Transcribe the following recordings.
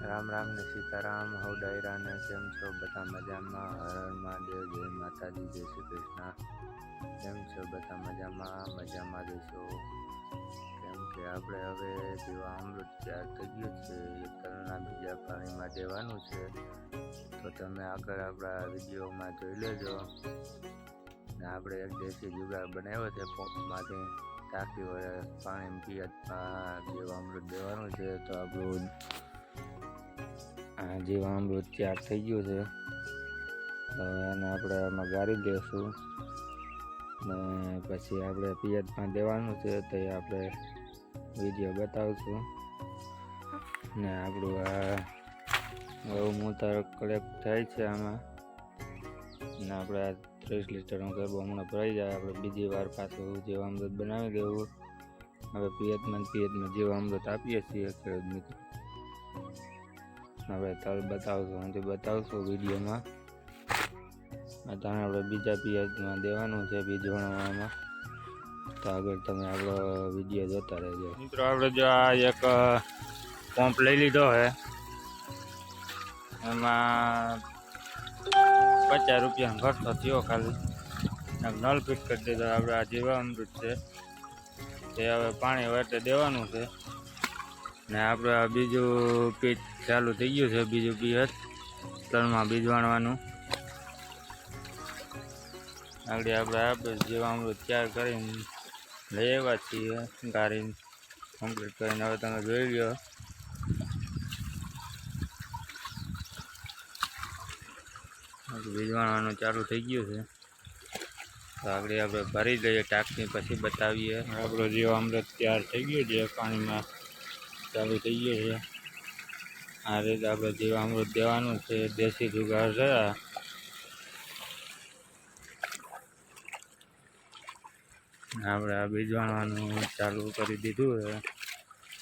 રામ રામ ને સીતારામ, હવ ડાયરા ને કેમ છો? બધા મજામાં? હર હર મહાદેવ, જય માતાજી, જય શ્રી કૃષ્ણ. કેમ છો બધા મજામાં? મજામાં દેશો કેમ કે આપણે હવે જેવા અમૃત તૈયાર થઈ ગયું છે. એ તલના બીજા પાણીમાં દેવાનું છે. તો તમે આગળ આપણા વિડીયોમાં જોઈ લેજો. ને આપણે એક દેશી જુગાડ બનાવ્યો છે પંપમાંથી. ટાંકી વડે પાણી પિયતમાં જેવા અમૃત દેવાનું છે. તો આપણું આ જીવામૃત ત્યાર થઈ ગયું છે અને આપણે આમાં ગાળી દઈશું ને પછી આપણે પિયતમાં દેવાનું છે, તો આપણે વીડિયો બતાવશું. ને આપણું આ ગૌમૂત્ર કલેક્ટ થાય છે આમાં. ને આપણે આ ત્રીસ લીટરનો ગરબો હમણાં ભરાઈ જાય, આપણે બીજી વાર પાછું જીવામૃત બનાવી દેવું. હવે પિયતમાં પિયતમાં જીવામૃત આપીએ છીએ, ખેડૂત મિત્રો. હવે તલ બતાવશું. હજી બતાવશું વિડીયોમાં. અત્યારે આપણે બીજા પિયાજમાં દેવાનું છે બીજ વણવામાં તો આગળ તમે આપણો વીડિયો જોતા રહેજો. મિત્રો, આપણે જો આ એક પંપ લઈ લીધો છે. એમાં પચાસ રૂપિયાનો ખર્ચો થયો ખાલી. નળ ફિટ કરી દીધો. આપણે આ જીવામૃત છે. તે હવે પાણી વાટે દેવાનું છે. ને આપણે આ બીજું પીચ ચાલુ થઈ ગયું છે, બીજું પીચ ત્રણમાં બીજ વાણવાનું. આગળ આપણે આપણે જેવા અમૃત તૈયાર કરીને લઈ આવ્યા છીએ ગાડીને કમ્પ્લીટ કરીને. હવે તમે જોઈ લો. બીજવાણવાનું ચાલુ થઈ ગયું છે. તો આગળ આપણે ભરી દઈએ ટાંકી પછી બતાવીએ. આપણો જીવામૃત તૈયાર થઈ ગયો છે, પાણીમાં. ચાલુ થઈ ગયો છે. આ રીતે આપણે જીવામૃત દેવાનું છે, દેશી જુગાર છે. આપણે આ બીજવાનું ચાલુ કરી દીધું છે.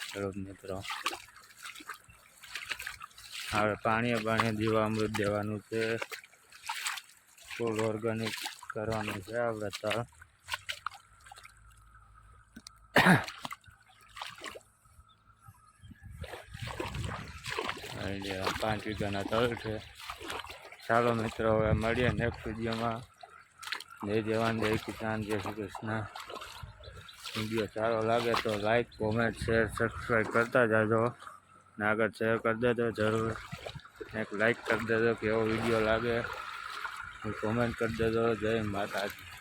ખેડૂત મિત્રો હવે પાણીએ પાણી જીવામૃત દેવાનું છે. ફૂલ ઓર્ગેનિક કરવાનું છે આપણે તળ જે પાંચ વીઘાના તળ છે. ચાલો મિત્રો, હવે મળીએ નેક્સ્ટ વિડીયોમાં જય જવાન, જય કિસાન, જય શ્રી કૃષ્ણ. વીડિયો સારો લાગે તો લાઈક કોમેન્ટ શેર સબસ્ક્રાઈબ કરતા જાજો. ને આગળ શેર કરી દેજો જરૂર. એક લાઈક કરી દેજો કેવો વીડિયો લાગે. કોમેન્ટ કરી દેજો. જય માતાજી.